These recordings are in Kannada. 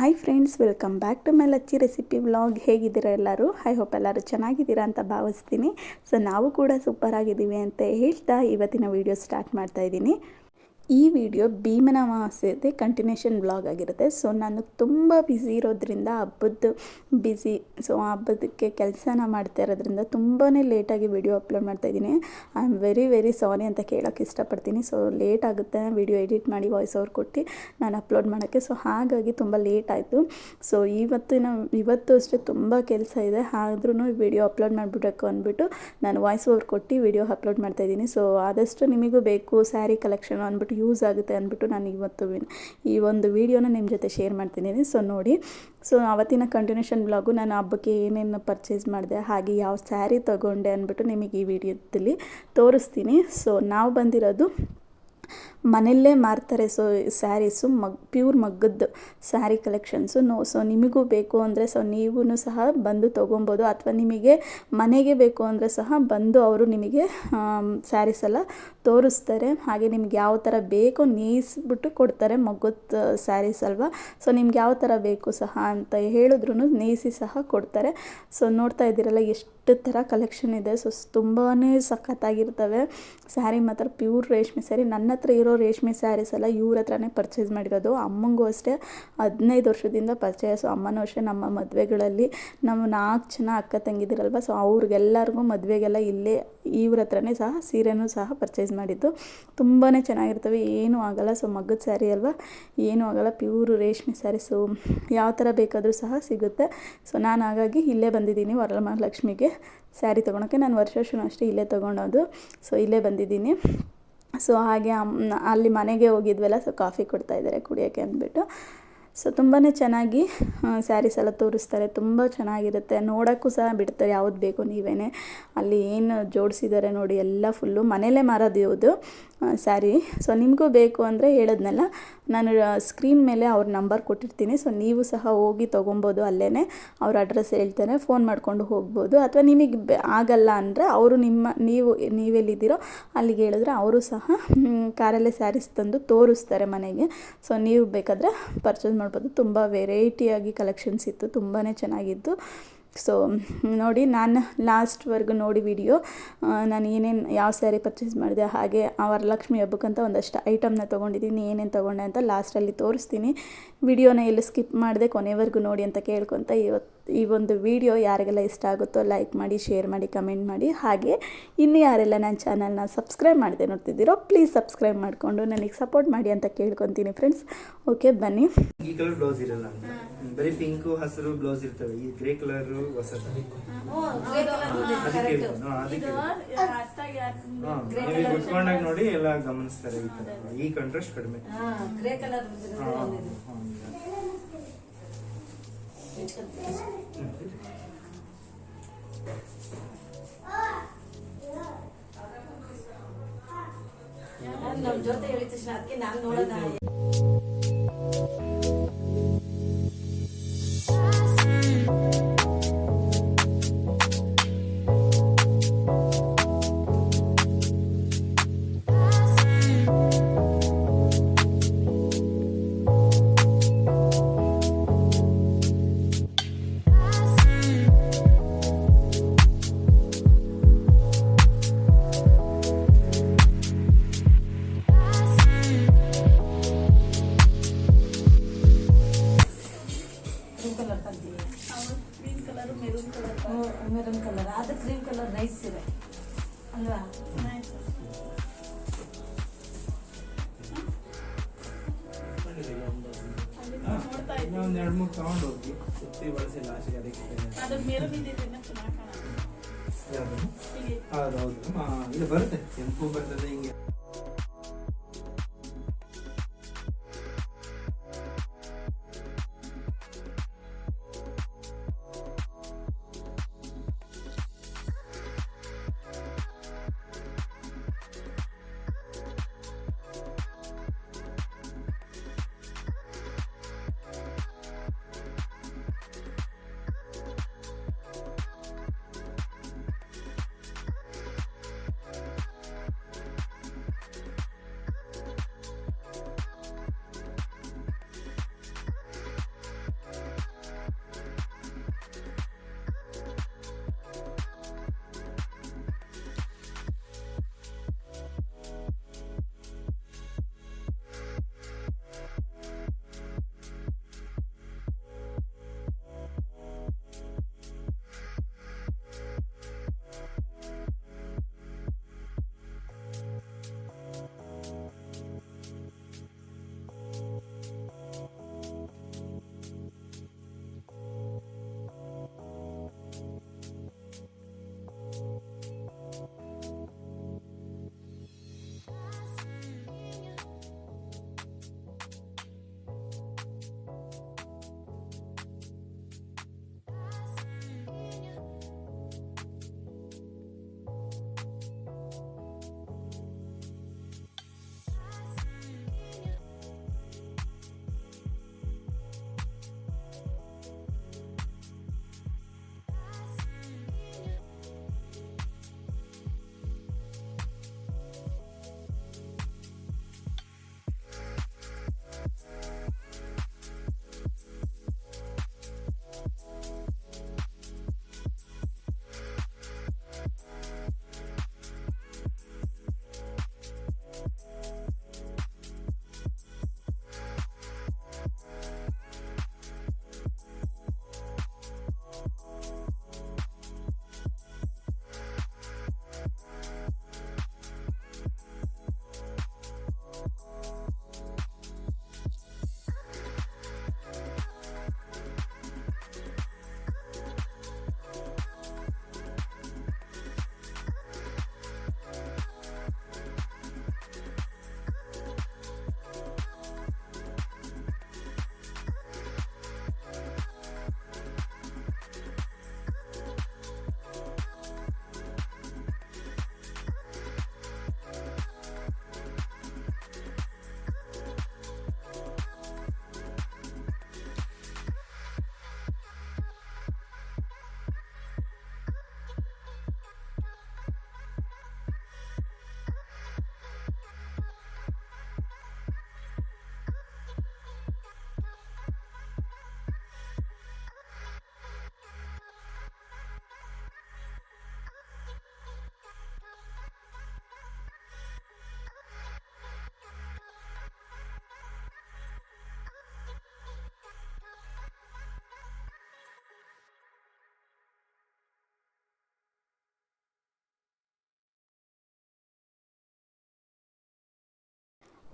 Hi friends welcome back to my Lachchi recipe vlog ಹೇಗಿದ್ದೀರಾ ಎಲ್ಲರೂ? ಐ ಹೋಪ್ ಎಲ್ಲರೂ ಚೆನ್ನಾಗಿದ್ದೀರಾ ಅಂತ ಭಾವಿಸ್ತೀನಿ. ಸೊ ನಾವು ಕೂಡ ಸೂಪರ್ ಆಗಿದ್ದೀವಿ ಅಂತ ಹೇಳ್ತಾ ಇವತ್ತಿನ ವಿಡಿಯೋ ಸ್ಟಾರ್ಟ್ ಮಾಡ್ತಾ ಇದ್ದೀನಿ. ಈ ವಿಡಿಯೋ ಭೀಮನ ಮಾಸದ ಕಂಟಿನ್ಯೂಷನ್ ಬ್ಲಾಗ್ ಆಗಿರುತ್ತೆ. ಸೊ ನಾನು ತುಂಬ ಬ್ಯುಸಿ ಇರೋದ್ರಿಂದ ಹಬ್ಬದ ಬ್ಯುಸಿ ಸೊ ಹಬ್ಬದಕ್ಕೆ ಕೆಲಸನ ಮಾಡ್ತಾ ಇರೋದ್ರಿಂದ ತುಂಬಾ ಲೇಟಾಗಿ ವಿಡಿಯೋ ಅಪ್ಲೋಡ್ ಮಾಡ್ತಾ ಇದ್ದೀನಿ. I am very very sorry ಅಂತ ಕೇಳೋಕ್ಕೆ ಇಷ್ಟಪಡ್ತೀನಿ. ಸೊ ಲೇಟ್ ಆಗುತ್ತೆ ವಿಡಿಯೋ ಎಡಿಟ್ ಮಾಡಿ ವಾಯ್ಸ್ ಓವರ್ ಕೊಟ್ಟು ನಾನು ಅಪ್ಲೋಡ್ ಮಾಡೋಕ್ಕೆ. ಸೊ ಹಾಗಾಗಿ ತುಂಬ ಲೇಟ್ ಆಯಿತು. ಸೊ ಇವತ್ತಿನ, ಇವತ್ತು ಅಷ್ಟೇ ತುಂಬ ಕೆಲಸ ಇದೆ. ಆದ್ರೂ ವಿಡಿಯೋ ಅಪ್ಲೋಡ್ ಮಾಡಿಬಿಡಬೇಕು ಅಂದ್ಬಿಟ್ಟು ನಾನು ವಾಯ್ಸ್ ಓವರ್ ಕೊಟ್ಟು ವಿಡಿಯೋ ಅಪ್ಲೋಡ್ ಮಾಡ್ತಾ ಇದ್ದೀನಿ. ಸೊ ಆದಷ್ಟು ನಿಮಗೂ ಬೇಕು ಸ್ಯಾರಿ ಕಲೆಕ್ಷನ್ ಅಂದ್ಬಿಟ್ಟು ಯೂಸ್ ಆಗುತ್ತೆ ಅಂದ್ಬಿಟ್ಟು ನಾನು ಇವತ್ತು ಈ ಒಂದು ವಿಡಿಯೋನ ನಿಮ್ಮ ಜೊತೆ ಶೇರ್ ಮಾಡ್ತಿದ್ದೀನಿ ಸೊ ನೋಡಿ, ಸೊ ಅವತ್ತಿನ ಕಂಟಿನ್ಯೂಷನ್ ಬ್ಲಾಗು ನಾನು ಹಬ್ಬಕ್ಕೆ ಏನೇನು ಪರ್ಚೇಸ್ ಮಾಡಿದೆ, ಹಾಗೆ ಯಾವ ಸ್ಯಾರಿ ತೊಗೊಂಡೆ ಅಂದ್ಬಿಟ್ಟು ನಿಮಗೆ ಈ ವಿಡಿಯೋದಲ್ಲಿ ತೋರಿಸ್ತೀನಿ. ಸೊ ನಾವು ಬಂದಿರೋದು ಮನೆಯಲ್ಲೇ ಮಾರ್ತಾರೆ. ಸೊ ಸ್ಯಾರೀಸು ಮಗ್ ಪ್ಯೂರ್ ಮಗ್ಗದ್ದು ಸ್ಯಾರಿ ಕಲೆಕ್ಷನ್ಸು ನೋ ಸೊ ನಿಮಗೂ ಬೇಕು ಅಂದರೆ ಸೊ ನೀವೂ ಸಹ ಬಂದು ತೊಗೊಬೋದು. ಅಥವಾ ನಿಮಗೆ ಮನೆಗೆ ಬೇಕು ಅಂದರೆ ಸಹ ಬಂದು ಅವರು ನಿಮಗೆ ಸ್ಯಾರೀಸ್ ಎಲ್ಲ ತೋರಿಸ್ತಾರೆ. ಹಾಗೆ ನಿಮ್ಗೆ ಯಾವ ಥರ ಬೇಕೋ ನೇಯಿಸ್ಬಿಟ್ಟು ಕೊಡ್ತಾರೆ ಮಗ್ಗದ ಸ್ಯಾರೀಸ್ ಅಲ್ವಾ. ಸೊ ನಿಮ್ಗೆ ಯಾವ ಥರ ಬೇಕು ಸಹ ಅಂತ ಹೇಳಿದ್ರು ನೇಯಿಸಿ ಸಹ ಕೊಡ್ತಾರೆ. ಸೊ ನೋಡ್ತಾ ಇದ್ದೀರಲ್ಲ, ಎಷ್ಟು ಥರ ಕಲೆಕ್ಷನ್ ಇದೆ. ಸೊ ತುಂಬಾ ಸಖತ್ತಾಗಿರ್ತವೆ. ಸ್ಯಾರಿ ಮಾತ್ರ ಪ್ಯೂರ್ ರೇಷ್ಮೆ ಸ್ಯಾರಿ ನನ್ನ ಹತ್ರ ಇರೋ ರೇಷ್ಮೆ ಸ್ಯಾರೀಸ್ ಎಲ್ಲ ಇವ್ರ ಹತ್ರನೇ ಪರ್ಚೇಸ್ ಮಾಡಿರೋದು. ಅಮ್ಮಂಗೂ ಅಷ್ಟೇ. ಹದಿನೈದು ವರ್ಷದಿಂದ ಪರ್ಚೇಸು ಅಮ್ಮನೂ ಅಷ್ಟೇ ನಮ್ಮ ಮದುವೆಗಳಲ್ಲಿ. ನಾವು ನಾಲ್ಕು ಜನ ಅಕ್ಕ ತಂಗಿದಿರಲ್ವ? ಸೊ ಅವ್ರಿಗೆಲ್ಲರಿಗೂ ಮದುವೆಗೆಲ್ಲ ಇಲ್ಲೇ ಇವ್ರ ಹತ್ರನೇ ಸಹ ಸೀರೆನೂ ಸಹ ಪರ್ಚೇಸ್ ಮಾಡಿದ್ದು. ತುಂಬಾ ಚೆನ್ನಾಗಿರ್ತವೆ. ಏನೂ ಆಗಲ್ಲ. ಸೊ ಮಗ್ಗದ ಸ್ಯಾರಿ ಅಲ್ವಾ? ಏನೂ ಆಗಲ್ಲ. ಪ್ಯೂರು ರೇಷ್ಮೆ ಸ್ಯಾರೀಸು. ಯಾವ ಥರ ಬೇಕಾದರೂ ಸಹ ಸಿಗುತ್ತೆ. ಸೊ ನಾನು ಹಾಗಾಗಿ ಇಲ್ಲೇ ಬಂದಿದ್ದೀನಿ ವರಲಮಹಾಲಕ್ಷ್ಮಿಗೆ ಸ್ಯಾರಿ ತೊಗೊಳಕ್ಕೆ. ನಾನು ವರ್ಷ ವರ್ಷವೂ ಅಷ್ಟೇ ಇಲ್ಲೇ ತೊಗೊಳೋದು ಸೊ ಇಲ್ಲೇ ಬಂದಿದ್ದೀನಿ. ಸೊ ಹಾಗೆ ಅಲ್ಲಿ ಮನೆಗೆ ಹೋಗಿದ್ವಲ್ಲ ಸೊ ಕಾಫಿ ಕೊಡ್ತಾ ಇದ್ದಾರೆ ಕುಡಿಯೋಕ್ಕೆ ಅಂದ್ಬಿಟ್ಟು. ಸೊ ತುಂಬಾ ಚೆನ್ನಾಗಿ ಸ್ಯಾರೀಸ್ ಎಲ್ಲ ತೋರಿಸ್ತಾರೆ. ತುಂಬ ಚೆನ್ನಾಗಿರುತ್ತೆ. ನೋಡೋಕ್ಕೂ ಸಹ ಬಿಡ್ತಾರೆ, ಯಾವ್ದು ಬೇಕು ನೀವೇ ಅಲ್ಲಿ ಏನು ಜೋಡಿಸಿದ್ದಾರೆ ನೋಡಿ, ಎಲ್ಲ ಫುಲ್ಲು ಮನೇಲೇ ಮಾರೋದು ಇವುದು ಸ್ಯಾರಿ. ಸೊ ನಿಮಗೂ ಬೇಕು ಅಂದರೆ ಹೇಳಿದ್ನಲ್ಲ ನಾನು ಸ್ಕ್ರೀನ್ ಮೇಲೆ ಅವ್ರ ನಂಬರ್ ಕೊಟ್ಟಿರ್ತೀನಿ. ಸೊ ನೀವು ಸಹ ಹೋಗಿ ತೊಗೊಬೋದು ಅಲ್ಲೇ ಅವ್ರ ಅಡ್ರೆಸ್ ಹೇಳ್ತಾರೆ ಫೋನ್ ಮಾಡಿಕೊಂಡು ಹೋಗ್ಬೋದು. ಅಥವಾ ನಿಮಗೆ ಆಗಲ್ಲ ಅಂದರೆ ಅವರು ನಿಮ್ಮ, ನೀವು, ನೀವೆಲ್ಲಿದ್ದೀರೋ ಅಲ್ಲಿಗೆ ಹೇಳಿದ್ರೆ ಅವರು ಸಹ ಕಾರಲ್ಲೇ ಸ್ಯಾರೀಸ್ ತಂದು ತೋರಿಸ್ತಾರೆ ಮನೆಗೆ. ಸೊ ನೀವು ಬೇಕಾದರೆ ಪರ್ಚೇಸ್ ಮಾಡ್ಬೋದು. ತುಂಬ ವೆರೈಟಿಯಾಗಿ ಕಲೆಕ್ಷನ್ಸ್ ಇತ್ತು. ತುಂಬಾ ಚೆನ್ನಾಗಿತ್ತು. ಸೊ ನೋಡಿ, ನಾನು ಲಾಸ್ಟ್ವರೆಗೂ ನೋಡಿ ವಿಡಿಯೋ ನಾನು ಏನೇನು, ಯಾವ ಸ್ಯಾರಿ ಪರ್ಚೇಸ್ ಮಾಡಿದೆ, ಹಾಗೆ ಆ ವರಲಕ್ಷ್ಮಿ ಹಬ್ಬಕ್ಕಂತ ಒಂದಷ್ಟು ಐಟಮ್ನ ತೊಗೊಂಡಿದ್ದೀನಿ, ಏನೇನು ತೊಗೊಂಡೆ ಅಂತ ಲಾಸ್ಟಲ್ಲಿ ತೋರಿಸ್ತೀನಿ. ವಿಡಿಯೋನ ಎಲ್ಲಿ ಸ್ಕಿಪ್ ಮಾಡಿದೆ ಕೊನೆವರೆಗೂ ನೋಡಿ ಅಂತ ಕೇಳ್ಕೊತ ಇವತ್ತು. ಈ ಒಂದು ವಿಡಿಯೋ ಯಾರಿಗೆಲ್ಲ ಇಷ್ಟ ಆಗುತ್ತೋ ಲೈಕ್ ಮಾಡಿ ಶೇರ್ ಮಾಡಿ ಕಮೆಂಟ್ ಮಾಡಿ. ಹಾಗೆ ಇನ್ನು ಯಾರೆಲ್ಲ ನನ್ನ ಚಾನಲ್ನ ಸಬ್ಸ್ಕ್ರೈಬ್ ಮಾಡದೆ ನೋಡ್ತಿದ್ದೀರೋ ಪ್ಲೀಸ್ ಸಬ್ಸ್ಕ್ರೈಬ್ ಮಾಡಿಕೊಂಡು ನನಗೆ ಸಪೋರ್ಟ್ ಮಾಡಿ ಅಂತ ಕೇಳ್ಕೊತೀನಿ ಫ್ರೆಂಡ್ಸ್. ಓಕೆ ಬನ್ನಿ. ಈ ಕಲರ್ ಬ್ಲೌಸ್ ಇರಲ್ಲ ಬರೀ ಪಿಂಕ್ ಹಸಿರು ಬ್ಲೌಸ್ ಇರ್ತವೆ. ಈ ಗ್ರೇ ಕಲರ್ ಹೊಸ ಹಾ. ಹಾ, ಕುತ್ಕೊಂಡಾಗ ನೋಡಿ ಎಲ್ಲ ಗಮನಿಸ್ತಾರೆ ಈ ತರ. ಈ ಕಾಂಟ್ರಾಸ್ಟ್ ಕಡಿಮೆ. ಗ್ರೇ ಕಲರ್ ಹಾ, ಹಾ. ನಮ್ಮ ಜೊತೆ ಹೇಳಿದ ತಕ್ಷಣ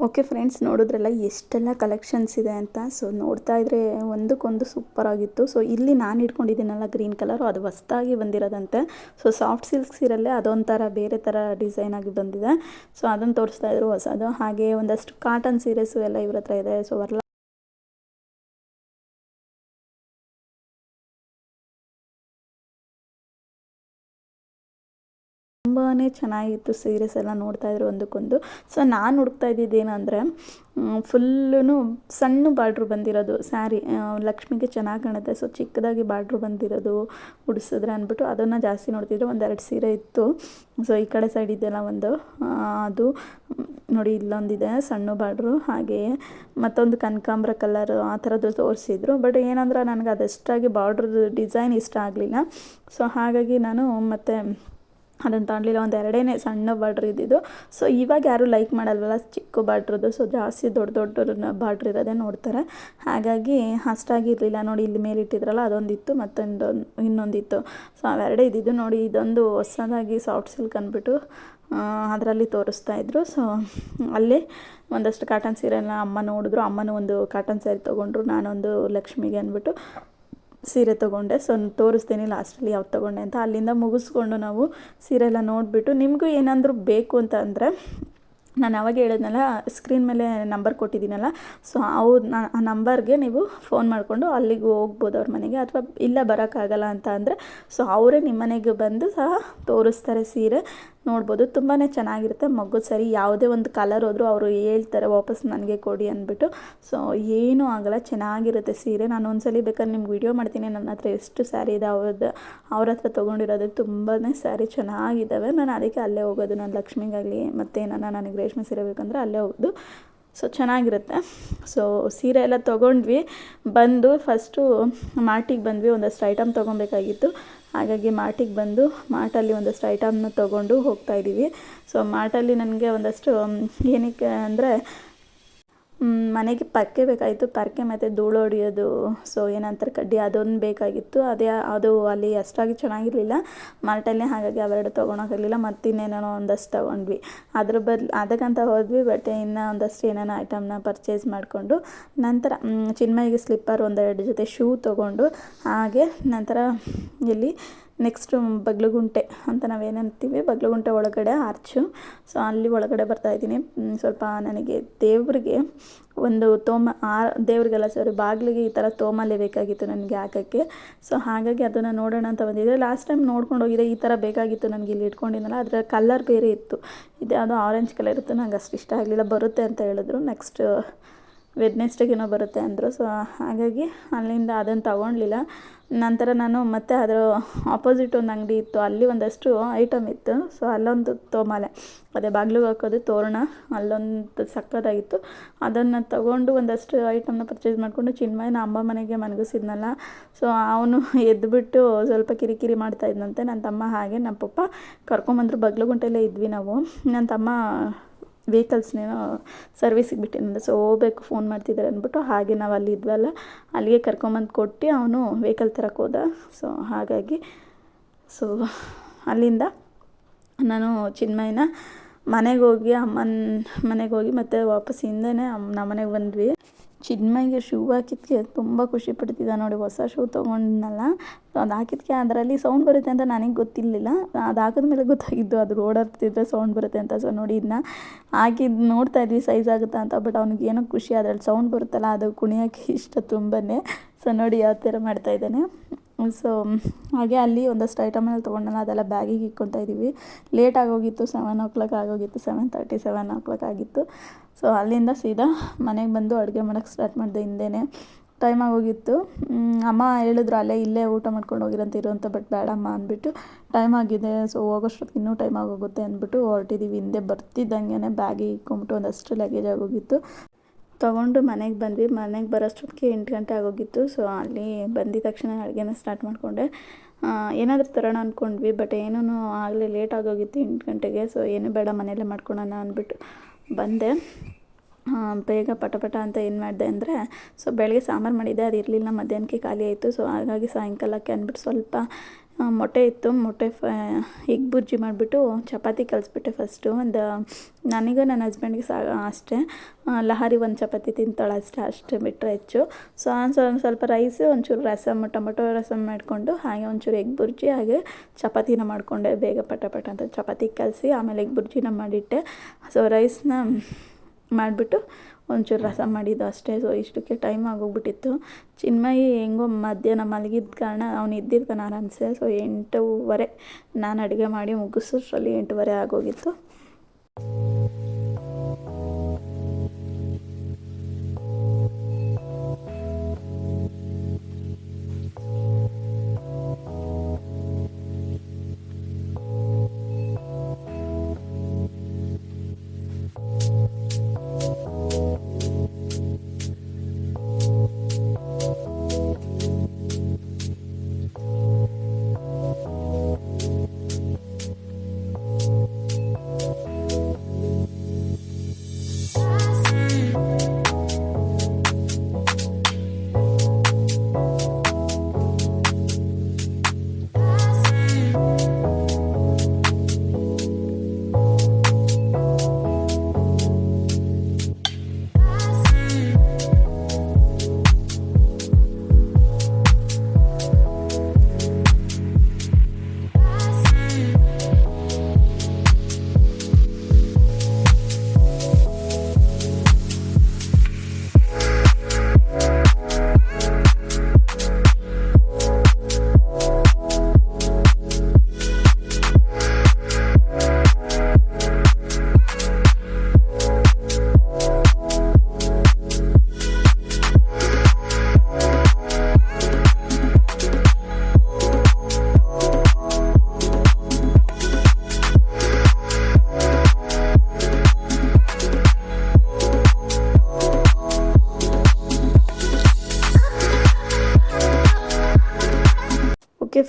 ಓಕೆ ಫ್ರೆಂಡ್ಸ್ ನೋಡಿದ್ರಲ್ಲ ಎಷ್ಟೆಲ್ಲ ಕಲೆಕ್ಷನ್ಸ್ ಇದೆ ಅಂತ. ಸೊ ನೋಡ್ತಾ ಇದ್ರೆ ಒಂದಕ್ಕೊಂದು ಸೂಪರ್ ಆಗಿತ್ತು. ಸೊ ಇಲ್ಲಿ ನಾನು ಇಟ್ಕೊಂಡಿದ್ದೀನಲ್ಲ ಗ್ರೀನ್ ಕಲರ್ ಅದು ಹೊಸ್ದಾಗಿ ಬಂದಿರೋದಂತೆ. ಸೊ ಸಾಫ್ಟ್ ಸಿಲ್ಕ್ ಸೀರಲ್ಲೇ ಅದೊಂಥರ ಬೇರೆ ಥರ ಡಿಸೈನ್ ಆಗಿ ಬಂದಿದೆ. ಸೊ ಅದನ್ನು ತೋರಿಸ್ತಾ ಇದ್ರು ಹೊಸದು. ಹಾಗೆ ಒಂದಷ್ಟು ಕಾಟನ್ ಸೀರೆಸು ಎಲ್ಲ ಇವ್ರ ಹತ್ರ ಇದೆ. ಸೊ ವರ್ಲ ತುಂಬಾ ಚೆನ್ನಾಗಿತ್ತು ಸೀರೆಸ್ ಎಲ್ಲ ನೋಡ್ತಾ ಇದ್ರು ಒಂದಕ್ಕೊಂದು. ಸೊ ನಾನು ಹುಡುಕ್ತಾ ಇದ್ದಿದ್ದೇನೆಂದರೆ ಫುಲ್ಲು ಸಣ್ಣ ಬಾರ್ಡ್ರು ಬಂದಿರೋದು ಸ್ಯಾರಿ ಲಕ್ಷ್ಮಿಗೆ ಚೆನ್ನಾಗಿ ಕಾಣುತ್ತೆ. ಸೊ ಚಿಕ್ಕದಾಗಿ ಬಾರ್ಡ್ರು ಬಂದಿರೋದು ಉಡಿಸಿದ್ರೆ ಅಂದ್ಬಿಟ್ಟು ಅದನ್ನು ಜಾಸ್ತಿ ನೋಡ್ತಿದ್ರು. ಒಂದೆರಡು ಸೀರೆ ಇತ್ತು. ಸೊ ಈ ಕಡೆ ಸೈಡ್ ಇದೆಲ್ಲ ಒಂದು ಅದು, ನೋಡಿ ಇಲ್ಲೊಂದಿದೆ ಸಣ್ಣ ಬಾರ್ಡ್ರು ಹಾಗೆಯೇ ಮತ್ತೊಂದು ಕನಕಾಂಬ್ರ ಕಲರ್ ಆ ಥರದ್ದು ತೋರಿಸಿದ್ರು. ಬಟ್ ಏನಂದ್ರೆ, ನನಗೆ ಅದಷ್ಟಾಗಿ ಬಾರ್ಡ್ರದ್ದು ಡಿಸೈನ್ ಇಷ್ಟ ಆಗಲಿಲ್ಲ. ಸೊ ಹಾಗಾಗಿ ನಾನು ಮತ್ತೆ ಅದನ್ನು ತಗೊಂಡಿಲ್ಲ ಒಂದು ಎರಡೇ ಸಣ್ಣ ಬಾಡ್ರ್ ಇದ್ದಿದ್ದು. ಸೊ ಇವಾಗ ಯಾರೂ ಲೈಕ್ ಮಾಡಲ್ವಲ್ಲ ಚಿಕ್ಕ ಬಾಡ್ರದ್ದು ಸೊ ಜಾಸ್ತಿ ದೊಡ್ಡ ದೊಡ್ಡ ಬಾಡ್ರ್ ಇರೋದೇ ನೋಡ್ತಾರೆ. ಹಾಗಾಗಿ ಅಷ್ಟಾಗಿರಲಿಲ್ಲ. ನೋಡಿ, ಇಲ್ಲಿ ಮೇಲೆ ಇಟ್ಟಿದ್ರಲ್ಲ, ಅದೊಂದಿತ್ತು, ಮತ್ತೊಂದು ಇನ್ನೊಂದಿತ್ತು. ಸೊ ಅವೆರಡೇ ಇದ್ದಿದ್ದು. ನೋಡಿ, ಇದೊಂದು ಹೊಸದಾಗಿ ಸಾಫ್ಟ್ ಸಿಲ್ಕ್ ಅಂದ್ಬಿಟ್ಟು ಅದರಲ್ಲಿ ತೋರಿಸ್ತಾ ಇದ್ರು. ಸೊ ಅಲ್ಲಿ ಒಂದಷ್ಟು ಕಾಟನ್ ಸೀರೆನ ಅಮ್ಮ ನೋಡಿದ್ರು. ಅಮ್ಮನೂ ಒಂದು ಕಾಟನ್ ಸ್ಯಾರಿ ತೊಗೊಂಡ್ರು. ನಾನೊಂದು ಲಕ್ಷ್ಮಿಗೆ ಅಂದ್ಬಿಟ್ಟು ಸೀರೆ ತೊಗೊಂಡೆ. ಸೊ ತೋರಿಸ್ತೀನಿ ಲಾಸ್ಟಲ್ಲಿ ಯಾವ್ದು ತೊಗೊಂಡೆ ಅಂತ. ಅಲ್ಲಿಂದ ಮುಗಿಸ್ಕೊಂಡು ನಾವು ಸೀರೆ ಎಲ್ಲ ನೋಡಿಬಿಟ್ಟು ನಿಮಗೂ ಏನಾದರೂ ಬೇಕು ಅಂತ ಅಂದರೆ, ನಾನು ಅವಾಗ ಹೇಳಿದ್ನಲ್ಲ, ಸ್ಕ್ರೀನ್ ಮೇಲೆ ನಂಬರ್ ಕೊಟ್ಟಿದ್ದೀನಲ್ಲ, ಸೊ ಅವು ಆ ನಂಬರ್ಗೆ ನೀವು ಫೋನ್ ಮಾಡಿಕೊಂಡು ಅಲ್ಲಿಗೆ ಹೋಗ್ಬೋದು ಅವ್ರ ಮನೆಗೆ ಅಥವಾ ಇಲ್ಲ ಬರೋಕ್ಕಾಗಲ್ಲ ಅಂತ ಅಂದರೆ, ಸೊ ಅವರೇ ನಿಮ್ಮ ಮನೆಗೆ ಬಂದು ಸಹ ತೋರಿಸ್ತಾರೆ ಸೀರೆ. ನೋಡ್ಬೋದು. ತುಂಬಾ ಚೆನ್ನಾಗಿರುತ್ತೆ. ಮಗ್ಗು ಸರಿ ಯಾವುದೇ ಒಂದು ಕಲರ್ ಹೋದರೂ ಅವರು ಹೇಳ್ತಾರೆ, ವಾಪಸ್ ನನಗೆ ಕೊಡಿ ಅಂದ್ಬಿಟ್ಟು. ಸೊ ಏನೂ ಆಗಲ್ಲ. ಚೆನ್ನಾಗಿರುತ್ತೆ ಸೀರೆ. ನಾನು ಒಂದ್ಸಲಿ ಬೇಕಾದ್ರೆ ನಿಮ್ಗೆ ವಿಡಿಯೋ ಮಾಡ್ತೀನಿ. ನನ್ನ ಹತ್ರ ಎಷ್ಟು ಸ್ಯಾರಿ ಇದೆ, ಅವ್ರದ್ದು ಅವ್ರ ಹತ್ರ ತೊಗೊಂಡಿರೋದು ತುಂಬಾ ಸ್ಯಾರಿ ಚೆನ್ನಾಗಿದ್ದಾವೆ. ನಾನು ಅದಕ್ಕೆ ಅಲ್ಲೇ ಹೋಗೋದು. ನಾನು ಲಕ್ಷ್ಮಿಗಾಗಲಿ ಮತ್ತು ಏನನ್ನ ನನಗೆ ರೇಷ್ಮೆ ಸೀರೆ ಬೇಕಂದ್ರೆ ಅಲ್ಲೇ ಹೋಗೋದು. ಸೊ ಚೆನ್ನಾಗಿರುತ್ತೆ. ಸೊ ಸೀರೆ ಎಲ್ಲ ತೊಗೊಂಡ್ವಿ. ಬಂದು ಫಸ್ಟು ಮಾರ್ಟಿಗೆ ಬಂದ್ವಿ. ಒಂದಷ್ಟು ಐಟಮ್ ತೊಗೊಬೇಕಾಗಿತ್ತು. ಹಾಗಾಗಿ ಮಾರ್ಟಿಗೆ ಬಂದು ಮಾರ್ಟಲ್ಲಿ ಒಂದಷ್ಟು ಐಟಮ್ನ ತೊಗೊಂಡು ಹೋಗ್ತಾ ಇದ್ದೀವಿ. ಸೊ ಮಾರ್ಟಲ್ಲಿ ನನಗೆ ಒಂದಷ್ಟು ಏನಕ್ಕೆ ಅಂದರೆ ಮನೆಗೆ ಪರ್ಕೆ ಬೇಕಾಗಿತ್ತು. ಪರ್ಕೆ ಮತ್ತು ಧೂಳು ಹೊಡಿಯೋದು ಸೊ ಏನಂತಾರೆ, ಕಡ್ಡಿ ಅದೊಂದು ಬೇಕಾಗಿತ್ತು. ಅದೇ, ಅದು ಅಲ್ಲಿ ಅಷ್ಟಾಗಿ ಚೆನ್ನಾಗಿರಲಿಲ್ಲ. ಮಾರ್ಟಲ್ಲೇ ಹಾಗಾಗಿ ಅವೆರಡು ತೊಗೊಳಕ್ಕಾಗಲಿಲ್ಲ ಮತ್ತು ಇನ್ನೇನೋ ಒಂದಷ್ಟು ತೊಗೊಂಡ್ವಿ. ಅದ್ರ ಬದಲು ಅದಕ್ಕಂತ ಹೋದ್ವಿ ಬಟ್ ಇನ್ನೂ ಒಂದಷ್ಟು ಏನೇನೋ ಐಟಮ್ನ ಪರ್ಚೇಸ್ ಮಾಡಿಕೊಂಡು, ನಂತರ ಚಿನ್ಮಯಿಗೆ ಸ್ಲಿಪ್ಪರ್ ಒಂದೆರಡು ಜೊತೆ ಶೂ ತೊಗೊಂಡು, ಹಾಗೆ ನಂತರ ಇಲ್ಲಿ ನೆಕ್ಸ್ಟು ಬಗ್ಲುಗುಂಟೆ ಅಂತ ನಾವೇನಂತೀವಿ? ಬಗ್ಲುಗುಂಟೆ ಒಳಗಡೆ ಆರ್ಚು ಸೊ ಅಲ್ಲಿ ಒಳಗಡೆ ಬರ್ತಾ ಇದ್ದೀನಿ. ಸ್ವಲ್ಪ ನನಗೆ ದೇವ್ರಿಗೆ ಒಂದು ತೋಮ, ಆ, ದೇವ್ರಿಗೆಲ್ಲ ಸಾರಿ ಬಾಗಿಲಿಗೆ ಈ ಥರ ತೋಮಲೆ ಬೇಕಾಗಿತ್ತು ನನಗೆ ಹಾಕೋಕ್ಕೆ. ಸೊ ಹಾಗಾಗಿ ಅದನ್ನು ನೋಡೋಣ ಅಂತ ಬಂದಿದ್ದೆ ಲಾಸ್ಟ್ ಟೈಮ್ ನೋಡ್ಕೊಂಡು ಹೋಗಿದ್ದೆ, ಈ ಥರ ಬೇಕಾಗಿತ್ತು ನನಗೆ ಇಲ್ಲಿ ಇಟ್ಕೊಂಡಿದ್ದಲ್ಲ ಅದರ ಕಲರ್ ಬೇರೆ ಇತ್ತು. ಇದು ಅದು ಆರೆಂಜ್ ಕಲರ್ ಇತ್ತು, ನಂಗೆ ಅಷ್ಟು ಇಷ್ಟ ಆಗಲಿಲ್ಲ. ಬರುತ್ತೆ ಅಂತ ಹೇಳಿದ್ರು. ನೆಕ್ಸ್ಟ್ ವೆಡ್ನೆಸ್ಡೇಗೇನೋ ಬರುತ್ತೆ ಅಂದರು. ಸೊ ಹಾಗಾಗಿ ಅಲ್ಲಿಂದ ಅದನ್ನು ತಗೊಳ್ಲಿಲ್ಲ ನಂತರ ನಾನು ಮತ್ತೆ ಅದರ ಆಪೋಸಿಟ್ ಒಂದು ಅಂಗಡಿ ಇತ್ತು. ಅಲ್ಲಿ ಒಂದಷ್ಟು ಐಟಮ್ ಇತ್ತು. ಸೊ ಅಲ್ಲೊಂದು ತೋಮಾಲೆ. ಅದೇ ಬಾಗಿಲಿಗೆ ಹಾಕೋದು ತೋರಣ. ಅಲ್ಲೊಂದು ಸಕ್ಕತ್ತಾಗಿತ್ತು. ಅದನ್ನು ತಗೊಂಡು ಒಂದಷ್ಟು ಐಟಮ್ನ ಪರ್ಚೇಸ್ ಮಾಡಿಕೊಂಡು ಚಿನ್ಮಯನ ಅಮ್ಮ ಮನೆಗೆ ಮನಗಿಸಿದ್ನಲ್ಲ. ಸೊ ಅವನು ಎದ್ದುಬಿಟ್ಟು ಸ್ವಲ್ಪ ಕಿರಿಕಿರಿ ಮಾಡ್ತಾ ಇದ್ನಂತೆ. ನನ್ನ ತಮ್ಮ ಹಾಗೆ ನಮ್ಮ ಪಪ್ಪ ಕರ್ಕೊಂಬಂದ್ರು. ಬಗ್ಲುಗುಂಟೆಲ್ಲೇ ಇದ್ವಿ ನಾವು. ನನ್ನ ತಮ್ಮ ವೆಹಿಕಲ್ಸ್ನೇನೋ ಸರ್ವಿಸಿಗೆ ಬಿಟ್ಟಿನಂದ ಸೊ ಹೋಗ್ಬೇಕು ಫೋನ್ ಮಾಡ್ತಿದ್ದಾರೆ ಅಂದ್ಬಿಟ್ಟು ಹಾಗೆ ನಾವು ಅಲ್ಲಿ ಇದ್ವಲ್ಲ, ಅಲ್ಲಿಗೆ ಕರ್ಕೊಂಬಂದು ಕೊಟ್ಟು ಅವನು ವೆಹಿಕಲ್ ತರಕ್ಕೆ ಹೋದ. ಸೊ ಹಾಗಾಗಿ ಸೊ ಅಲ್ಲಿಂದ ನಾನು ಚಿನ್ಮಯನ ಮನೆಗೆ ಹೋಗಿ ಅಮ್ಮನ ಮನೆಗೆ ಹೋಗಿ ಮತ್ತೆ ಅಮ್ಮ ನಮ್ಮ ಮನೆಗೆ ಬಂದ್ವಿ. ಚಿನ್ಮಯ್ಗೆ ಶೂ ಹಾಕಿದ್ಕೆ ತುಂಬ ಖುಷಿ ಪಡ್ತಿದ್ದ ನೋಡಿ ಹೊಸ ಶೂ ತೊಗೊಂಡ್ನಲ್ಲ. ಅದು ಹಾಕಿದ್ಕೆ ಅದರಲ್ಲಿ ಸೌಂಡ್ ಬರುತ್ತೆ ಅಂತ ನನಗೆ ಗೊತ್ತಿರಲಿಲ್ಲ. ಅದು ಹಾಕಿದ್ಮೇಲೆ ಗೊತ್ತಾಗಿದ್ದು ಅದು ಓಡಾಡ್ತಿದ್ರೆ ಸೌಂಡ್ ಬರುತ್ತೆ ಅಂತ. ಸೊ ನೋಡಿ ಇದನ್ನ ಹಾಕಿದ್ ನೋಡ್ತಾ ಇದ್ವಿ ಸೈಜ್ ಆಗುತ್ತಾ ಅಂತ ಬಟ್ ಅವ್ನಿಗೆ ಏನೋ ಖುಷಿ ಅದ್ರಲ್ಲಿ ಸೌಂಡ್ ಬರುತ್ತಲ್ಲ, ಅದು ಕುಣಿಯೋಕ್ಕೆ ಇಷ್ಟ ತುಂಬನೇ. ಸೊ ನೋಡಿ ಯಾವ ಥರ ಮಾಡ್ತಾ ಇದ್ದಾನೆ. ಸೊ ಹಾಗೆ ಅಲ್ಲಿ ಒಂದಷ್ಟು ಐಟಮೆಲ್ಲ ತೊಗೊಂಡಲ್ಲ ಅದೆಲ್ಲ ಬ್ಯಾಗಿಗೆ ಇಕ್ಕೊತಾ ಇದ್ದೀವಿ. ಲೇಟ್ ಆಗೋಗಿತ್ತು ಸೆವೆನ್ ಓ ಕ್ಲಾಕ್ ಆಗೋಗಿತ್ತು seven thirty seven o'clock ಆಗಿತ್ತು. ಸೊ ಅಲ್ಲಿಂದ ಸೀದಾ ಮನೆಗೆ ಬಂದು ಅಡುಗೆ ಮಾಡೋಕ್ಕೆ ಸ್ಟಾರ್ಟ್ ಮಾಡಿದೆ ಹಿಂದೆನೇ. ಟೈಮ್ ಆಗೋಗಿತ್ತು. ಅಮ್ಮ ಹೇಳಿದ್ರು ಅಲ್ಲೇ ಇಲ್ಲೇ ಊಟ ಮಾಡ್ಕೊಂಡು ಹೋಗಿರಂತ ಇರುವಂಥ ಬಟ್ ಬೇಡಮ್ಮ ಅಂದ್ಬಿಟ್ಟು ಟೈಮ್ ಆಗಿದೆ. ಸೊ ಹೋಗೋಷ್ಟೊತ್ತಿಗೆ ಇನ್ನೂ ಟೈಮ್ ಆಗೋಗುತ್ತೆ ಅಂದ್ಬಿಟ್ಟು ಹೊರಟಿದ್ದೀವಿ ಹಿಂದೆ ಬರ್ತಿದ್ದಂಗೆ ಬ್ಯಾಗಿಗೆ ಇಕ್ಕೊಂಬಿಟ್ಟು ಒಂದಷ್ಟು ಲಗೇಜ್ ಆಗೋಗಿತ್ತು. ತೊಗೊಂಡು ಮನೆಗೆ ಬಂದ್ವಿ. ಮನೆಗೆ ಬರೋಷ್ಟೊತ್ತಿಗೆ ಎಂಟು ಗಂಟೆ ಆಗೋಗಿತ್ತು. ಸೊ ಅಲ್ಲಿ ಬಂದಿದ ತಕ್ಷಣ ಅಡುಗೆನ ಸ್ಟಾರ್ಟ್ ಮಾಡಿಕೊಂಡೆ. ಏನಾದರೂ ತರೋಣ ಅಂದ್ಕೊಂಡ್ವಿ ಬಟ್ ಏನೂ ಆಗಲೇ ಲೇಟ್ ಆಗೋಗಿತ್ತು ಎಂಟು ಗಂಟೆಗೆ. ಸೊ ಏನೂ ಬೇಡ, ಮನೆಯಲ್ಲೇ ಮಾಡ್ಕೊಳೋಣ ಅಂದ್ಬಿಟ್ಟು ಬಂದೆ. ಬೇಗ ಪಟಪಟ ಪಟ ಅಂತ ಏನು ಮಾಡಿದೆ ಅಂದರೆ ಸೊ ಬೆಳಗ್ಗೆ ಸಾಂಬಾರು ಮಾಡಿದ್ದೆ. ಅದು ಇರಲಿಲ್ಲ ಮಧ್ಯಾಹ್ನಕ್ಕೆ ಖಾಲಿ ಆಯಿತು. ಸೊ ಹಾಗಾಗಿ ಸಾಯಂಕಾಲಕ್ಕೆ ಅಂದ್ಬಿಟ್ಟು ಸ್ವಲ್ಪ ಮೊಟ್ಟೆ ಇತ್ತು, ಮೊಟ್ಟೆ ಫ, ಎಗ್ ಬುರ್ಜಿ ಮಾಡಿಬಿಟ್ಟು ಚಪಾತಿ ಕಲಿಸ್ಬಿಟ್ಟೆ ಫಸ್ಟು ಒಂದು, ನನಗೂ ನನ್ನ ಹಸ್ಬೆಂಡ್ಗೆ ಸಾ, ಅಷ್ಟೇ. ಲಹರಿ ಒಂದು ಚಪಾತಿ ತಿಂತಾಳೆ ಅಷ್ಟೇ ಅಷ್ಟೇ ಬಿಟ್ಟರೆ ಹೆಚ್ಚು. ಸೊ, ಒಂದು ಸ್ವಲ್ಪ ರೈಸ್ ಒಂಚೂರು ರಸಮ್ ಟೊಮೊಟೊ ರಸಮ್ ಮಾಡಿಕೊಂಡು ಹಾಗೆ ಒಂಚೂರು ಎಗ್ ಬುರ್ಜಿ, ಹಾಗೆ ಚಪಾತಿನ ಮಾಡಿಕೊಂಡೆ ಬೇಗ ಪಟ ಪಟ ಅಂತ. ಚಪಾತಿ ಕಲಸಿ ಆಮೇಲೆ ಎಗ್ ಬುರ್ಜಿನ ಮಾಡಿಟ್ಟೆ. ಸೊ ರೈಸ್ನ ಮಾಡಿಬಿಟ್ಟು ಒಂಚೂರು ರಸ ಮಾಡಿದ್ದು ಅಷ್ಟೇ. ಸೊ ಇಷ್ಟಕ್ಕೆ ಟೈಮ್ ಆಗೋಗ್ಬಿಟ್ಟಿತ್ತು. ಚಿನ್ಮಯಿ ಹೆಂಗೋ ಮಧ್ಯಾಹ್ನ ಮಲಗಿದ ಕಾರಣ ಅವನು ಇದ್ದಿರ್ತಾನೆ ಆರಾಮ್ಸೆ. ಸೊ ಎಂಟೂವರೆ ನಾನು ಅಡುಗೆ ಮಾಡಿ ಮುಗಿಸೋಷ್ಟ್ರಲ್ಲಿ ಎಂಟೂವರೆ ಆಗೋಗಿತ್ತು.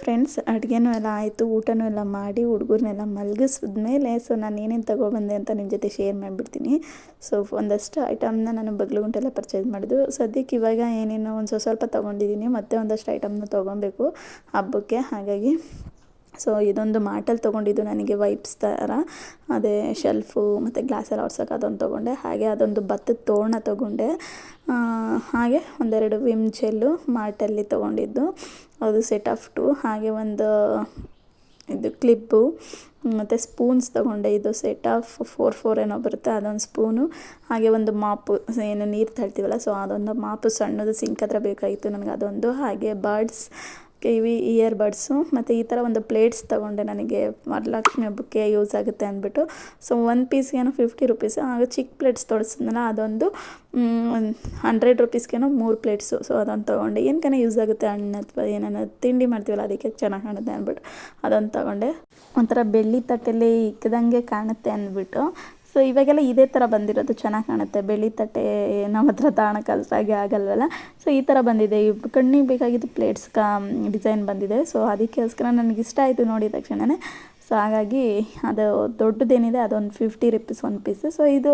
ಫ್ರೆಂಡ್ಸ್ ಅಡುಗೆನೂ ಎಲ್ಲ ಆಯಿತು, ಊಟನೂ ಎಲ್ಲ ಮಾಡಿ ಹುಡುಗರನ್ನೆಲ್ಲ ಮಲಗಿಸಿದ್ಮೇಲೆ ಸೊ ನಾನು ಏನೇನು ತೊಗೊಬಂದೆ ಅಂತ ನಿಮ್ಮ ಜೊತೆ ಶೇರ್ ಮಾಡಿಬಿಡ್ತೀನಿ. ಸೊ ಒಂದಷ್ಟು ಐಟಮ್ನ ನಾನು ಬಗ್ಲುಗುಂಟೆಲ್ಲ ಪರ್ಚೇಸ್ ಮಾಡಿದ್ದು. ಸದ್ಯಕ್ಕೆ ಇವಾಗ ಏನೇನು ಒಂದು ಸ್ವಲ್ಪ ಸ್ವಲ್ಪ ತೊಗೊಂಡಿದ್ದೀನಿ ಮತ್ತೆ ಒಂದಷ್ಟು ಐಟಮ್ನ ತೊಗೊಬೇಕು. ಹಬ್ಬಕ್ಕೆ ಹಾಗಾಗಿ ಸೊ ಇದೊಂದು ಮಾಟಲ್ಲಿ ತೊಗೊಂಡಿದ್ದು ನನಗೆ ವೈಪ್ಸ್ ಥರ. ಅದೇ ಶೆಲ್ಫು ಮತ್ತು ಗ್ಲಾಸಲ್ಲಿ ಆಡ್ಸೋಕೆ ಅದೊಂದು ತೊಗೊಂಡೆ. ಹಾಗೆ ಅದೊಂದು ಭತ್ತದ ತೋರಣ ತೊಗೊಂಡೆ. ಹಾಗೆ ಒಂದೆರಡು ವಿಮ್ ಜೆಲ್ಲು ಮಾರ್ಟಲ್ಲಿ ತೊಗೊಂಡಿದ್ದು. ಅದು ಸೆಟ್ ಆಫ್ ಟು. ಹಾಗೆ ಒಂದು ಇದು ಕ್ಲಿಪ್ಪು, ಮತ್ತು ಸ್ಪೂನ್ಸ್ ತೊಗೊಂಡೆ. ಇದು ಸೆಟ್ ಆಫ್ ಫೋರ್ ಫೋರ್ ಏನೋ ಬರುತ್ತೆ, ಅದೊಂದು ಸ್ಪೂನು. ಹಾಗೆ ಒಂದು ಮಾಪು ಏನು ನೀರು ತಳ್ತೀವಲ್ಲ ಸೊ ಅದೊಂದು ಮಾಪು ಸಣ್ಣದು, ಸಿಂಕ್ ಹತ್ರ ಬೇಕಾಗಿತ್ತು ನನಗೆ ಅದೊಂದು. ಹಾಗೆ ಬರ್ಡ್ಸ್ ಕಿವಿ ಇಯರ್ ಬಡ್ಸು ಮತ್ತು ಈ ಥರ ಒಂದು ಪ್ಲೇಟ್ಸ್ ತೊಗೊಂಡೆ ನನಗೆ. ವರಲಕ್ಷ್ಮಿ ಹಬ್ಬಕ್ಕೆ ಯೂಸ್ ಆಗುತ್ತೆ ಅಂದ್ಬಿಟ್ಟು. ಸೊ ಒಂದು ಪೀಸ್ಗೇನೋ ಫಿಫ್ಟಿ ರುಪೀಸು ಆಗ ಚಿಕ್ಕ ಪ್ಲೇಟ್ಸ್ ತೋರಿಸಿದ್ನಲ್ಲ ಅದೊಂದು ಹಂಡ್ರೆಡ್ ರುಪೀಸ್ಗೇನೋ ಮೂರು ಪ್ಲೇಟ್ಸು ಸೊ ಅದೊಂದು ತೊಗೊಂಡೆ. ಏನಕ್ಕೆ ಯೂಸ್ ಆಗುತ್ತೆ? ಹಣ್ಣು ಅಥವಾ ಏನನ್ನ ತಿಂಡಿ ಮಾಡ್ತೀವಲ್ಲ, ಅದಕ್ಕೆ ಚೆನ್ನಾಗಿ ಕಾಣುತ್ತೆ ಅಂದ್ಬಿಟ್ಟು. ಅದೊಂದು ತೊಗೊಂಡೆ. ಒಂಥರ ಬೆಳ್ಳಿ ತಟ್ಟೆಲಿ ಇಕ್ಕದಂಗೆ ಕಾಣುತ್ತೆ ಅಂದ್ಬಿಟ್ಟು. ಸೊ ಇವಾಗೆಲ್ಲ ಇದೇ ಥರ ಬಂದಿರೋದು ಚೆನ್ನಾಗಿ ಕಾಣುತ್ತೆ. ಬೆಳ್ಳಿ ತಟ್ಟೆ ನಮ್ಮ ಹತ್ರ ತಾಣಕ್ಕೆ ಅಷ್ಟಾಗಿ ಆಗಲ್ವಲ್ಲ? ಸೊ ಈ ಥರ ಬಂದಿದೆ. ಈ ಕಣ್ಣಿಗೆ ಬೇಕಾಗಿದ್ದು ಪ್ಲೇಟ್ಸ್ ಕಾ ಡಿಸೈನ್ ಬಂದಿದೆ. ಸೊ ಅದಕ್ಕೋಸ್ಕರ ನನಗೆ ಇಷ್ಟ ಆಯಿತು ನೋಡಿದ ತಕ್ಷಣವೇ ಸೊ ಹಾಗಾಗಿ ಅದು ದೊಡ್ಡದೇನಿದೆ, ಅದೊಂದು ಫಿಫ್ಟಿ ರುಪೀಸ್ ಒಂದು ಪೀಸ್ ಸೊ ಇದು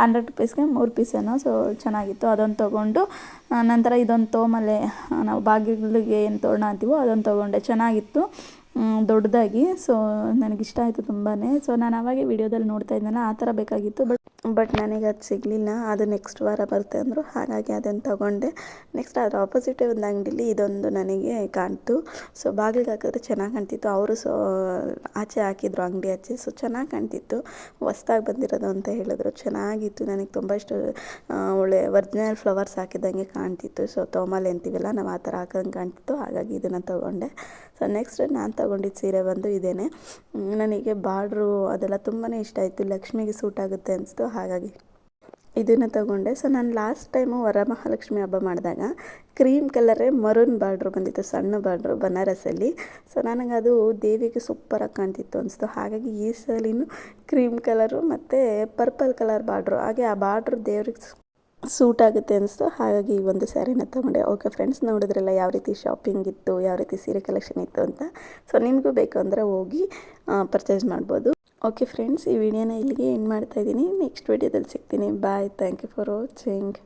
ಹಂಡ್ರೆಡ್ ರುಪೀಸ್ಗೆ ಮೂರು ಪೀಸೇನೋ ಸೊ ಚೆನ್ನಾಗಿತ್ತು. ಅದೊಂದು ತೊಗೊಂಡು ನಂತರ ಇದೊಂದು ತೋಮಲೆ ನಾವು ಬಾಗಿಲಿಗೆ ಏನು ತೋರಣ ಅಂತೀವೋ, ಅದೊಂದು ತೊಗೊಂಡೆ. ಚೆನ್ನಾಗಿತ್ತು. ದೊಡ್ಡದಾಗಿ. ಸೊ ನನಗಿಷ್ಟ ಆಯಿತು ತುಂಬಾ ಸೊ ನಾನು ಅವಾಗೆ ವಿಡಿಯೋದಲ್ಲಿ ನೋಡ್ತಾ ಇದ್ದನಲ್ಲ ಆ ಥರ ಬೇಕಾಗಿತ್ತು. ಬಟ್ ಬಟ್ ನನಗೆ ಅದು ಸಿಗಲಿಲ್ಲ. ಅದು ನೆಕ್ಸ್ಟ್ ವಾರ ಬರುತ್ತೆ ಅಂದರು. ಹಾಗಾಗಿ ಅದನ್ನು ತಗೊಂಡೆ. ನೆಕ್ಸ್ಟ್ ಅದರ ಆಪೋಸಿಟ್ ಒಂದು ಅಂಗಡಿಲಿ ಇದೊಂದು ನನಗೆ ಕಾಣ್ತು. ಸೊ ಬಾಗಿಲಿಗೆ ಹಾಕಿದ್ರೆ ಚೆನ್ನಾಗಿ ಕಾಣ್ತಿತ್ತು. ಅವರು ಸೊ, ಆಚೆ ಹಾಕಿದ್ರು ಅಂಗಡಿ ಆಚೆ. ಸೊ ಚೆನ್ನಾಗಿ ಕಾಣ್ತಿತ್ತು. ಹೊಸ್ದಾಗಿ ಬಂದಿರೋದು ಅಂತ ಹೇಳಿದ್ರು. ಚೆನ್ನಾಗಿತ್ತು. ನನಗೆ ತುಂಬ ಇಷ್ಟ. ಒಳ್ಳೆ ಒರಿಜಿನಲ್ ಫ್ಲವರ್ಸ್ ಹಾಕಿದಂಗೆ ಕಾಣ್ತಿತ್ತು. ಸೊ ತೋಮಲೆ ಅಂತೀವಲ್ಲ ನಾವು ಆ ಥರ ಹಾಕಂಗೆ ಕಾಣ್ತಿತ್ತು. ಹಾಗಾಗಿ ಇದನ್ನು ತೊಗೊಂಡೆ. ನೆಕ್ಸ್ಟ್ ನಾನು ತಗೊಂಡಿದ್ದ ಸೀರೆ ಬಂದು ಇದೇನೆ. ನನಗೆ ಬಾರ್ಡ್ರು ಅದೆಲ್ಲ ತುಂಬಾ ಇಷ್ಟ ಆಯಿತು. ಲಕ್ಷ್ಮಿಗೆ ಸೂಟ್ ಆಗುತ್ತೆ ಅನಿಸ್ತು. ಹಾಗಾಗಿ ಇದನ್ನು ತಗೊಂಡೆ. ಸೊ ನಾನು ಲಾಸ್ಟ್ ಟೈಮು ವರಮಹಾಲಕ್ಷ್ಮಿ ಹಬ್ಬ ಮಾಡಿದಾಗ ಕ್ರೀಮ್ ಕಲರೇ ಮರೂನ್ ಬಾರ್ಡ್ರು ಬಂದಿತ್ತು, ಸಣ್ಣ ಬಾರ್ಡ್ರು ಬನಾರಸಲ್ಲಿ. ಸೊ ನನಗೆ ಅದು ದೇವಿಗೆ ಸೂಪರಾಗಿ ಕಾಣ್ತಿತ್ತು ಅನಿಸ್ತು. ಹಾಗಾಗಿ ಈ ಸಲಿನೂ ಕ್ರೀಮ್ ಕಲರು ಮತ್ತು ಪರ್ಪಲ್ ಕಲರ್ ಬಾರ್ಡ್ರು. ಹಾಗೆ ಆ ಬಾರ್ಡ್ರು ದೇವ್ರಿಗೆ ಸೂಟ್ ಆಗುತ್ತೆ ಅನಿಸ್ತು. ಹಾಗಾಗಿ ಈ ಒಂದು ಸ್ಯಾರಿನ ತೊಗೊಂಡೆ. ಓಕೆ ಫ್ರೆಂಡ್ಸ್ ನೋಡಿದ್ರಲ್ಲ ಯಾವ ರೀತಿ ಶಾಪಿಂಗ್ ಇತ್ತು, ಯಾವ ರೀತಿ ಸೀರೆ ಕಲೆಕ್ಷನ್ ಇತ್ತು ಅಂತ. ಸೊ ನಿಮಗೂ ಬೇಕು ಅಂದರೆ ಹೋಗಿ ಪರ್ಚೇಸ್ ಮಾಡ್ಬೋದು. ಓಕೆ ಫ್ರೆಂಡ್ಸ್ ಈ ವಿಡಿಯೋನ ಇಲ್ಲಿಗೆ ಎಂಡ್ ಮಾಡ್ತಾ ಇದ್ದೀನಿ. ನೆಕ್ಸ್ಟ್ ವಿಡಿಯೋದಲ್ಲಿ ಸಿಗ್ತೀನಿ. Bye thank you for watching